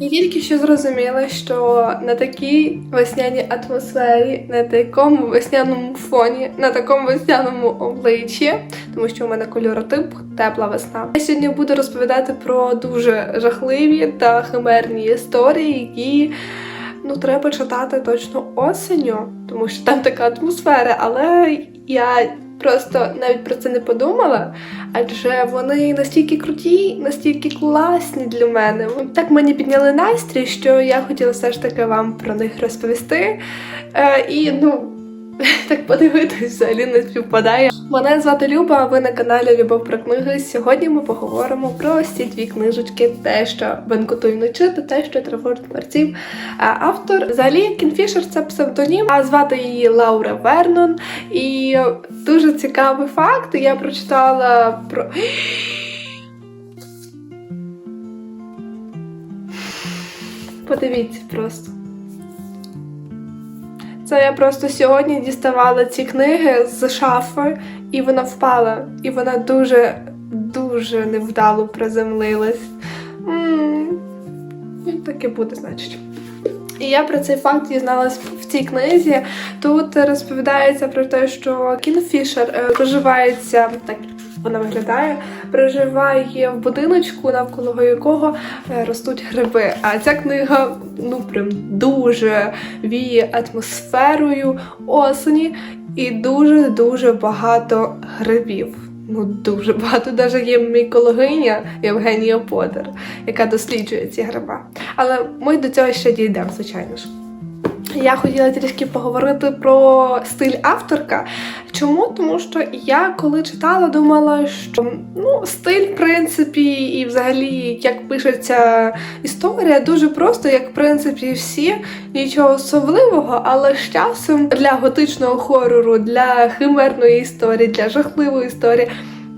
Я тільки що зрозуміла, що на такій весняній атмосфері, на такому весняному фоні, на такому весняному обличчі, тому що у мене кольоротип тепла весна. Я сьогодні буду розповідати про дуже жахливі та химерні історії, які ну треба читати точно осенню, тому що там така атмосфера, але я. Просто навіть про це не подумала, адже вони настільки круті, настільки класні для мене. Так мені підняли настрій, що я хотіла все ж таки вам про них розповісти. Е, і ну. Так подивитись взагалі не співпадає. Мене звати Люба, а ви на каналі Любов про книги. Сьогодні ми поговоримо про ось ці дві книжечки, те, що бенкотує вночі, та те, що тривожить творців. Автор взагалі Кінфішер це псевдонім, а звати її Лаура Вернон. І дуже цікавий факт. Я прочитала про. Подивіться просто. Це я просто сьогодні діставала ці книги з шафи, і вона впала. І вона дуже, дуже невдало приземлилась. М, ну, Таке буде, значить. І я про цей факт дізналась в цій книзі. Тут розповідається про те, що Кін Фішер е, проживається так. Вона виглядає, проживає в будиночку, навколо якого е, ростуть гриби. А ця книга ну прям дуже віє атмосферою осені і дуже дуже багато грибів. Ну, дуже багато. Навіть є мікологиня Євгенія Подер, яка досліджує ці гриба. Але ми до цього ще дійдемо, звичайно ж. Я хотіла трішки поговорити про стиль авторка. Чому? Тому що я коли читала, думала, що ну, стиль, в принципі, і взагалі, як пишеться історія, дуже просто, як в принципі всі, нічого особливого, але з часом для готичного хорору, для химерної історії, для жахливої історії.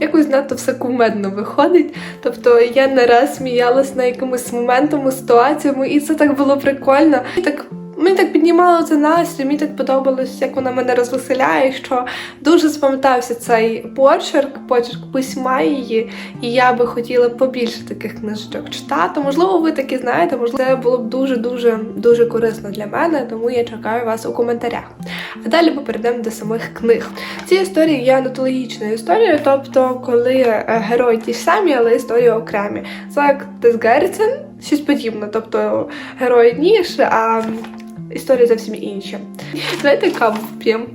Якось надто все кумедно виходить. Тобто я не раз сміялась на якимось моментами, ситуаціями, і це так було прикольно. І так піднімало це настрій, мені так подобалось, як вона мене розвеселяє, що дуже запам'ятався цей почерк, почерк письма її, і я би хотіла побільше таких книжечок читати. Можливо, ви такі знаєте, можливо, це було б дуже-дуже дуже корисно для мене, тому я чекаю вас у коментарях. А далі ми перейдемо до самих книг. Ці історії є анатологічною історією, тобто, коли е, герої ті ж самі, але історії окремі. Це як Тесгерцен, щось подібне, тобто герої ніж, а історії зовсім інші. Давайте каву п'ємо.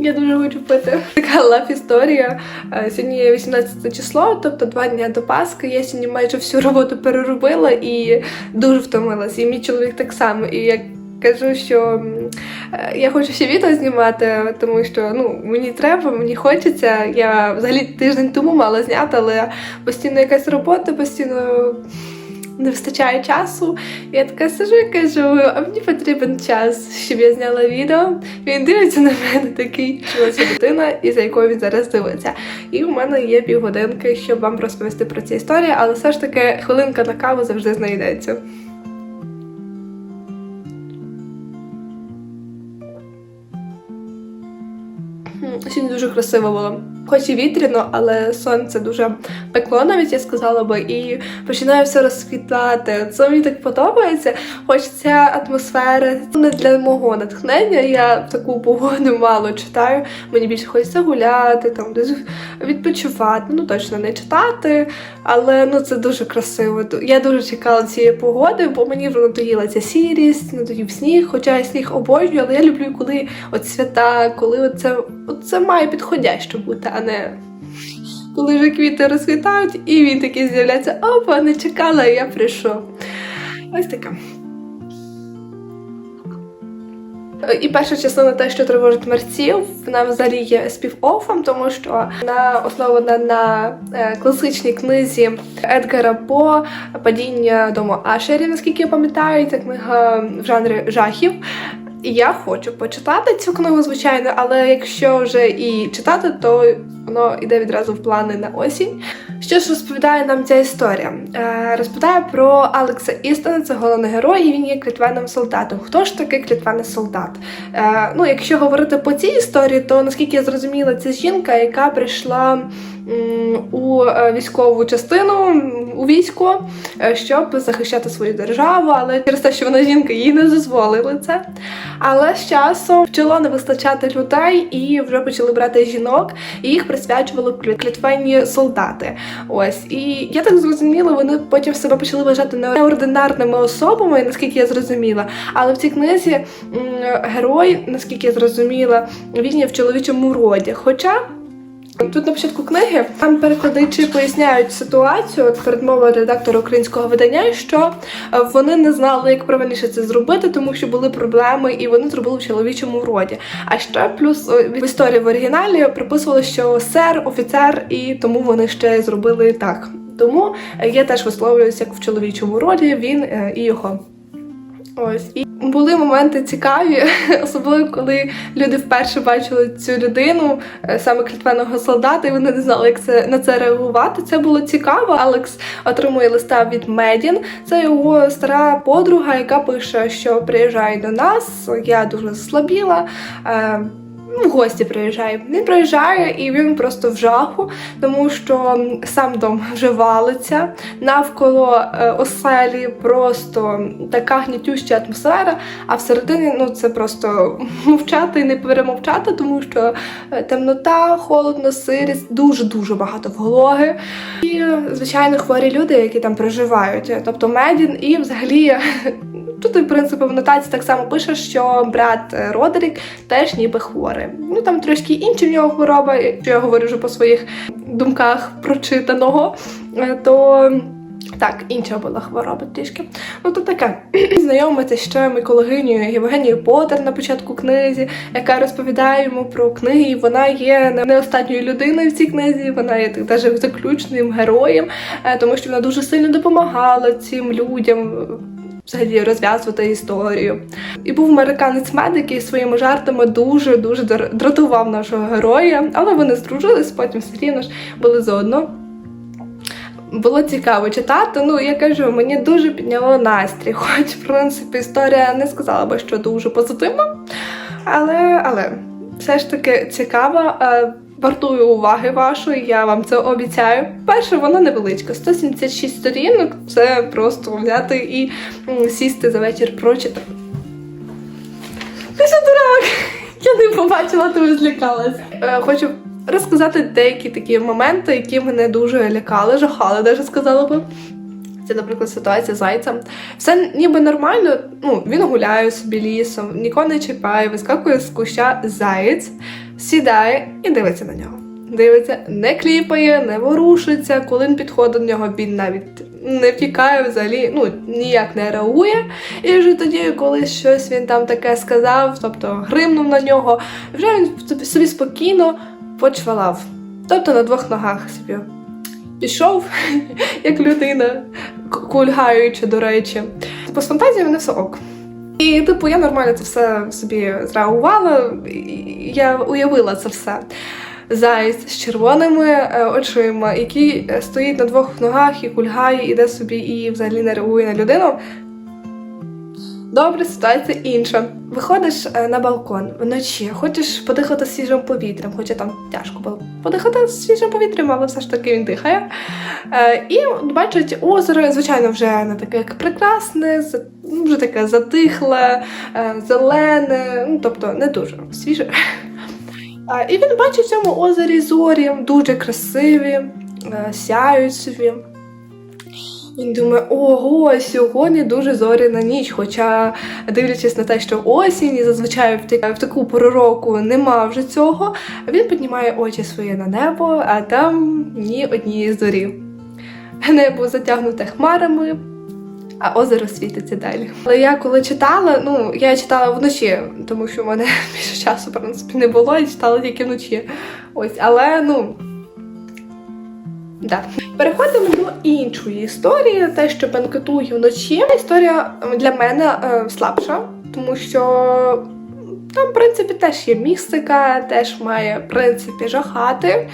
Я дуже хочу пити. Така лав історія. Е, Сьогодні є 18 число, тобто два дні до Пасхи. Я сьогодні майже всю роботу переробила і дуже втомилася. І мій чоловік так само. І я кажу, що е, я хочу ще відео знімати, тому що ну мені треба, мені хочеться. Я взагалі тиждень тому мала зняти, але постійно якась робота, постійно не вистачає часу. Я така сижу і кажу, а мені потрібен час, щоб я зняла відео. Він дивиться на мене такий, це дитина, і за якою він зараз дивиться. І у мене є півгодинки, щоб вам розповісти про ці історії, але все ж таки хвилинка на каву завжди знайдеться. Сьогодні дуже красиво було. Хоч і вітряно, але сонце дуже пекло, навіть я сказала би, і починає все розквітати. Це мені так подобається. Хоч ця атмосфера не для мого натхнення. Я таку погоду мало читаю. Мені більше хочеться гуляти, там десь відпочивати. Ну точно не читати, але ну це дуже красиво. Я дуже чекала цієї погоди, бо мені вже надоїла ця сірість, надоїв сніг, хоча я сніг обожнюю, але я люблю, коли от свята, коли оце має підходяще бути, а не коли вже квіти розквітають, і він такий з'являється, опа, не чекала, я прийшов. Ось така. І перша частина те, що тривожить мерців, вона взагалі є спів-оффом, тому що вона основана на е, класичній книзі Едгара По Падіння дому Ашері, наскільки я пам'ятаю, це книга в жанрі жахів. Я хочу почитати цю книгу, звичайно, але якщо вже і читати, то воно йде відразу в плани на осінь. Що ж розповідає нам ця історія? Е, розповідає про Алекса Істона, це головний герой, і він є клітвенним солдатом. Хто ж такий клітвенний солдат? Е, ну, якщо говорити по цій історії, то наскільки я зрозуміла, це жінка, яка прийшла у е, військову частину у військо, е, щоб захищати свою державу, але через те, що вона жінка, їй не дозволили це. Але з часом почало не вистачати людей, і вже почали брати жінок, і їх присвячували клі- клітвенні солдати. Ось і я так зрозуміла, вони потім себе почали вважати неординарними особами, наскільки я зрозуміла. Але в цій книзі герой, наскільки я зрозуміла, він є в чоловічому роді. Хоча. Тут на початку книги там перекладачі поясняють ситуацію от передмова редактора українського видання, що е, вони не знали, як правильніше це зробити, тому що були проблеми, і вони зробили в чоловічому роді. А ще плюс е, в історії в оригіналі приписували, що сер, офіцер, і тому вони ще зробили так. Тому я теж висловлююся як в чоловічому роді, він е, і його. Ось і були моменти цікаві, особливо коли люди вперше бачили цю людину, е, саме клітвеного солдата, і вони не знали, як це на це реагувати. Це було цікаво. Алекс отримує листа від Медін. Це його стара подруга, яка пише, що приїжджає до нас. Я дуже слабіла. Ну, гості приїжджає. Він приїжджає і він просто в жаху, тому що сам дом вже валиться. Навколо е, оселі просто така гнітюща атмосфера, а всередині ну це просто мовчати і не перемовчати, тому що е, темнота, холодно, сирість, дуже дуже багато вологи. І, звичайно, хворі люди, які там проживають. Тобто Медін і взагалі. Тут, в принципі, в нотації так само пише, що брат е, Родерік теж ніби хворий. Ну там трошки інші в нього хвороба, якщо я говорю вже по своїх думках прочитаного, е, то так, інша була хвороба трішки. Ну то таке. Знайомиться ще мікологинею Євгенією Поттер на початку книзі, яка розповідає йому про книги. Вона є не- останньою людиною в цій книзі, вона є так даже заключним героєм, е, тому що вона дуже сильно допомагала цим людям. Е, Взагалі розв'язувати історію. І був американець мед, який своїми жартами дуже дуже дратував нашого героя, але вони здружились, потім все рівно ж були заодно. Було цікаво читати. Ну, я кажу, мені дуже підняло настрій. Хоч, в принципі, історія не сказала би, що дуже позитивна. Але, але все ж таки цікаво. Вартую уваги вашої, я вам це обіцяю. Перше, вона невеличка, 176 сторінок. Це просто взяти і сісти за вечір прочитати. Ти що дурак? Я не побачила, тому злякалась. Е, хочу розказати деякі такі моменти, які мене дуже лякали, жахали, навіть сказала би. Це, наприклад, ситуація з зайцем. Все ніби нормально. Ну, він гуляє собі лісом, нікого не чіпає, вискакує з куща заєць, сідає і дивиться на нього. Дивиться, не кліпає, не ворушиться. Коли він підходить до нього, він навіть не втікає взагалі, ну ніяк не реагує. І вже тоді, коли щось він там таке сказав, тобто гримнув на нього, вже він собі- спокійно почвалав. Тобто на двох ногах собі пішов, як людина, кульгаючи, до речі. Типу, з фантазіями не все ок. І, типу, я нормально це все собі зреагувала, я уявила це все. Заяць з червоними е, очима, який е, стоїть на двох ногах і кульгає, іде собі і взагалі не реагує на людину. Добре, ситуація інша. Виходиш е, на балкон вночі, хочеш подихати свіжим повітрям, хоча там тяжко було подихати свіжим повітрям, але все ж таки він дихає. Е, І бачить озеро, звичайно, вже не таке як прекрасне, ну, вже таке затихле, е, зелене, ну тобто не дуже свіже. І він бачить в цьому озері зорі, дуже красиві, сяють собі. Він думає, ого, сьогодні дуже зоряна ніч. Хоча, дивлячись на те, що осінь і зазвичай в, таку пору року нема вже цього, він піднімає очі свої на небо, а там ні однієї зорі. Небо затягнуте хмарами, а озеро світиться далі. Але я коли читала, ну я читала вночі, тому що в мене більше часу, в принципі, не було, і читала тільки вночі. Ось, але ну. Да. Переходимо до іншої історії, те, що бенкетує вночі. Історія для мене е, слабша, тому що там, в принципі, теж є містика, теж має в принципі жахати.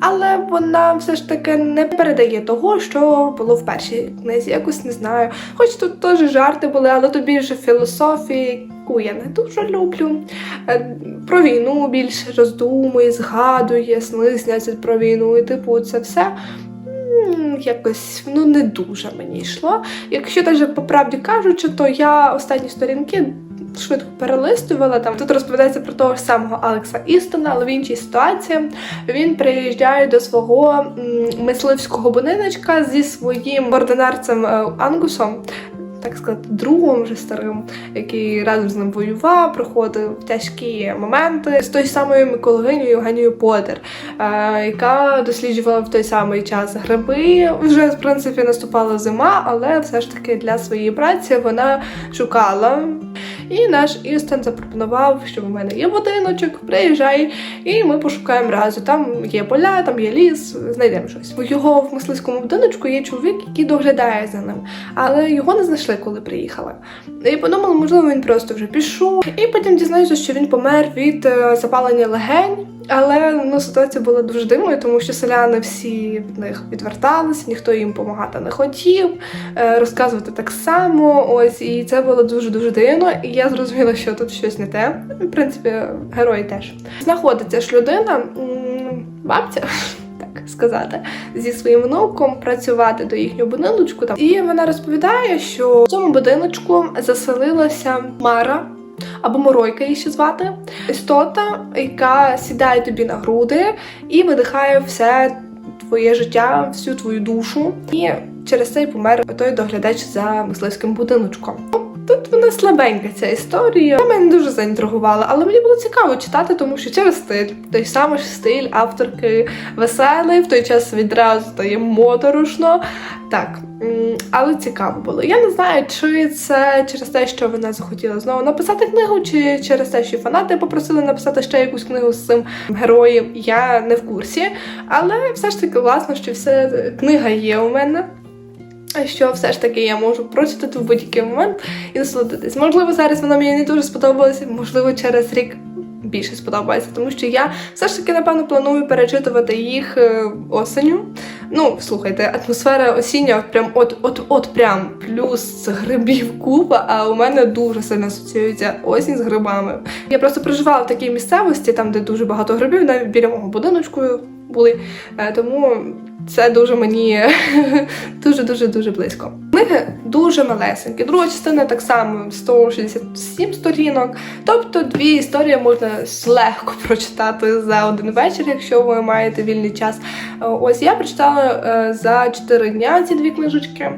Але вона все ж таки не передає того, що було в першій книзі. Якось не знаю. Хоч тут теж жарти були, але то більше філософії, яку я не дуже люблю. Е, Про війну більше роздумує, згадує, сни сняться про війну, і типу, це все. Якось ну не дуже мені йшло. Якщо навіть по правді кажучи, то я останні сторінки швидко перелистувала. Там тут розповідається про того ж самого Алекса Істона, але в іншій ситуації він приїжджає до свого мисливського будиночка зі своїм ординарцем е, Ангусом. Так сказати, другом вже старим, який разом з ним воював, проходив тяжкі моменти з тою самою мікологинею Євгенією Поттер, е, яка досліджувала в той самий час гриби. Вже в принципі наступала зима, але все ж таки для своєї праці вона шукала. І наш Істон запропонував, що в мене є будиночок, приїжджай, і ми пошукаємо разу. Там є поля, там є ліс, знайдемо щось. У його в мисливському будиночку є чоловік, який доглядає за ним, але його не знайшли, коли приїхали. І подумали, можливо, він просто вже пішов. І потім дізнаюся, що він помер від е, запалення легень. Але ну, ситуація була дуже дивною, тому що селяни всі від них відверталися, ніхто їм допомагати не хотів, е, розказувати так само. Ось і це було дуже дуже дивно. І я зрозуміла, що тут щось не те. В принципі, герої теж знаходиться ж людина, бабця. Так сказати, зі своїм внуком працювати до їхнього будиночку. Там. І вона розповідає, що в цьому будиночку заселилася Мара, або Моройка її ще звати. Істота, яка сідає тобі на груди і видихає все твоє життя, всю твою душу. І через це й помер той доглядач за мисливським будиночком. Тут вона слабенька ця історія. Вона мене дуже заінтригувала, але мені було цікаво читати, тому що через стиль, той самий стиль авторки веселий, в той час відразу стає моторошно. Так, але цікаво було. Я не знаю, чи це через те, що вона захотіла знову написати книгу, чи через те, що фанати попросили написати ще якусь книгу з цим героєм. Я не в курсі. Але все ж таки класно, що все книга є у мене. Що все ж таки я можу прочитати в будь-який момент і насолодитись. Можливо, зараз вона мені не дуже сподобалася, можливо, через рік більше сподобається, тому що я все ж таки, напевно, планую перечитувати їх е, осеню. Ну, слухайте, атмосфера осіння прям от, от, от прям плюс грибів купа, а у мене дуже сильно асоціюється осінь з грибами. Я просто проживала в такій місцевості, там, де дуже багато грибів, навіть біля мого будиночку були. Е, Тому це дуже мені дуже дуже близько. Книги дуже малесенькі. Друга частина так само 167 сторінок. Тобто дві історії можна легко прочитати за один вечір, якщо ви маєте вільний час. Ось я прочитала е, за 4 дня ці дві книжечки.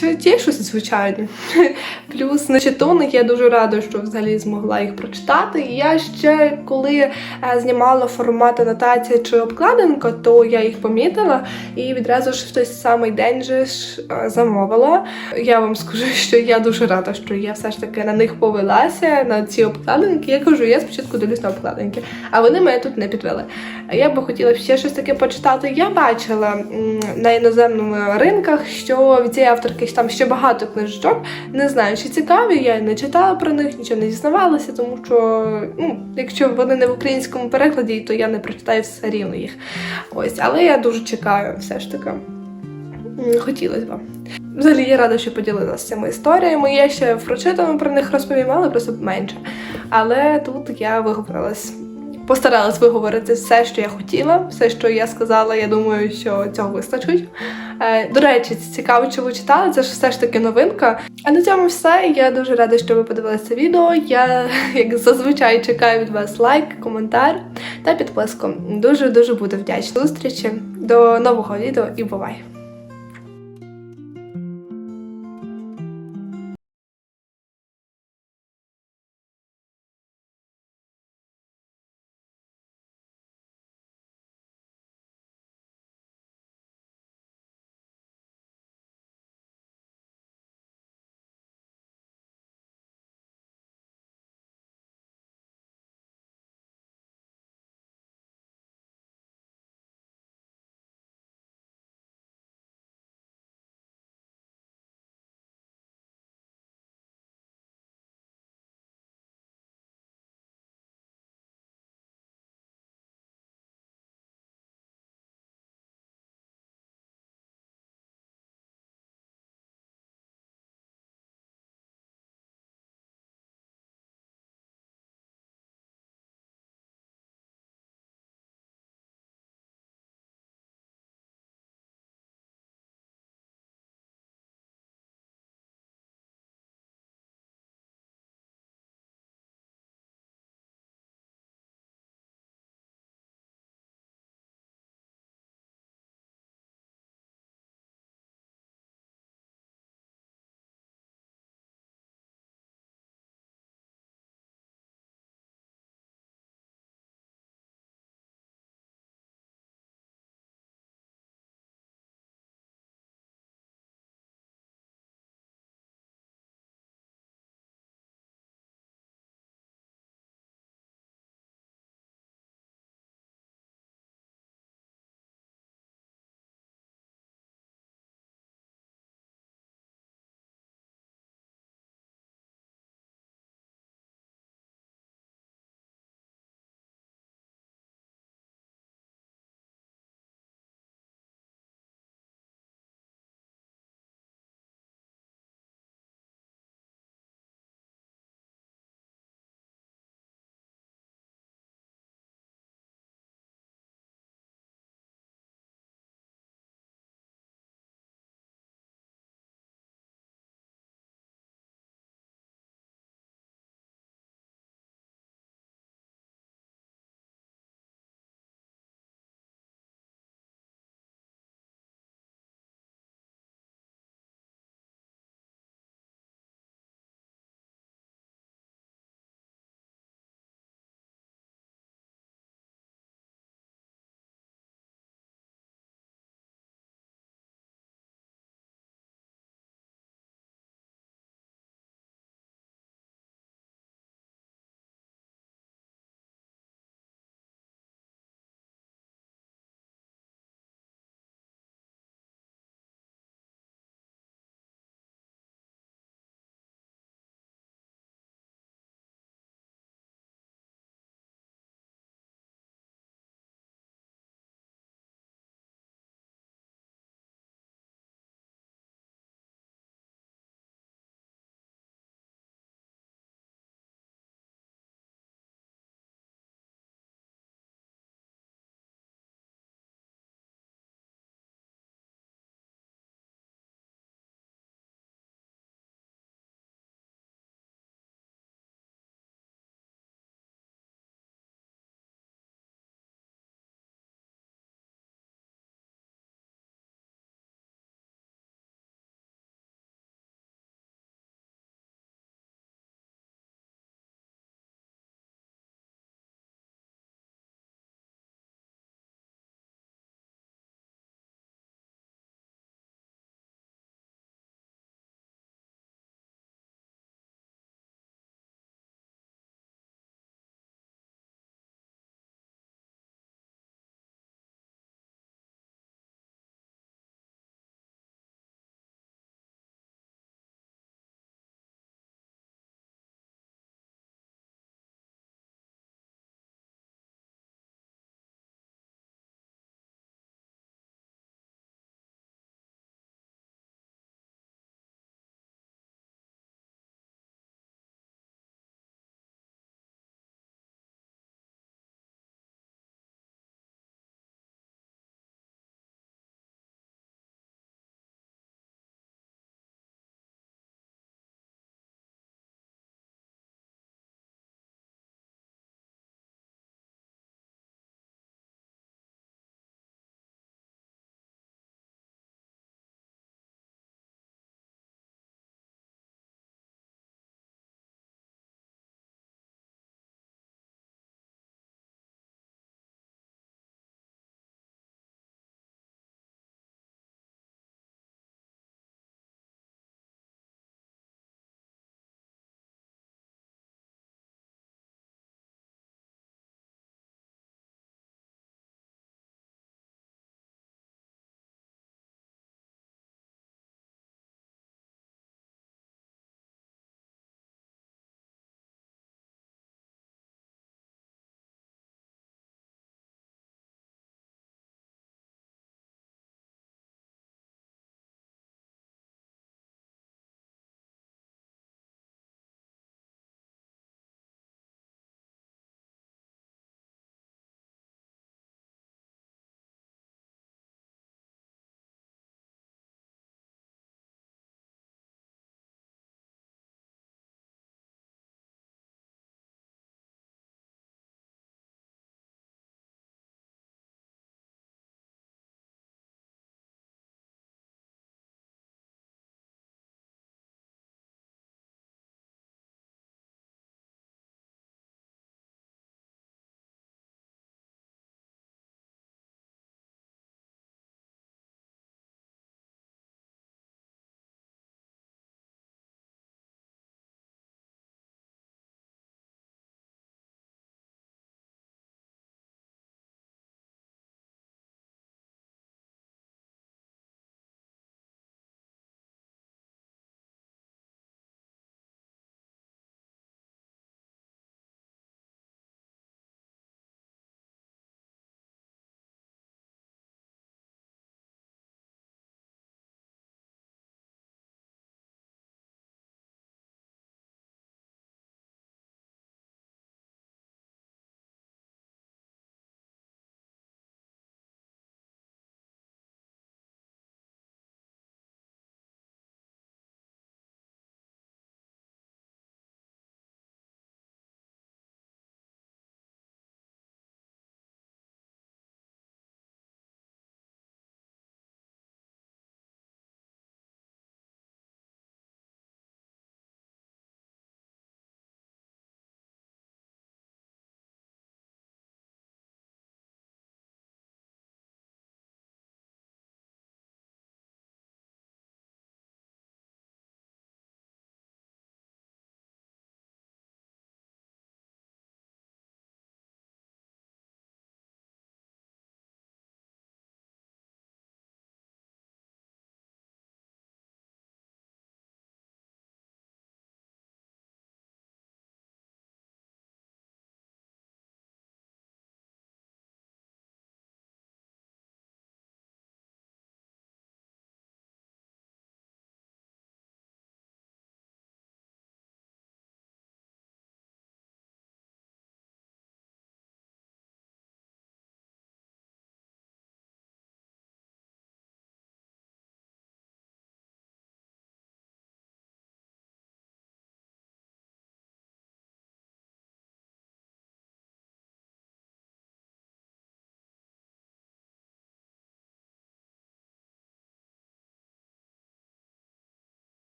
Чи ті щось звичайно? Плюс на читоник я дуже рада, що взагалі змогла їх прочитати. Я ще коли е, знімала формат анотація чи обкладинка, то я їх помітила і відразу ж в той самий день же ж е, замовила. Я вам скажу, що я дуже рада, що я все ж таки на них повелася на ці обкладинки. Я кажу, я спочатку дивлюсь на обкладинки, а вони мене тут не підвели. Я би хотіла ще щось таке почитати. Я бачила на іноземному ринках, що від цієї авторки там ще багато книжок. Не знаю, чи цікаві, я не читала про них, нічого не дізнавалася, тому що ну, якщо вони не в українському перекладі, то я не прочитаю все рівно їх. Ось, але я дуже чекаю, все ж таки. Хотілося б. Взагалі я рада, що поділилася цими історіями. Я ще в про них розповім, але просто менше. Але тут я виговорилась. Постаралась виговорити все, що я хотіла, все, що я сказала. Я думаю, що цього вистачить. Е, До речі, цікаво, чи ви читали, це ж все ж таки новинка. А на цьому все. Я дуже рада, що ви подивилися відео. Я, як зазвичай, чекаю від вас лайк, коментар та підписку. Дуже дуже буду вдячна. Зустрічі до нового відео і бувай!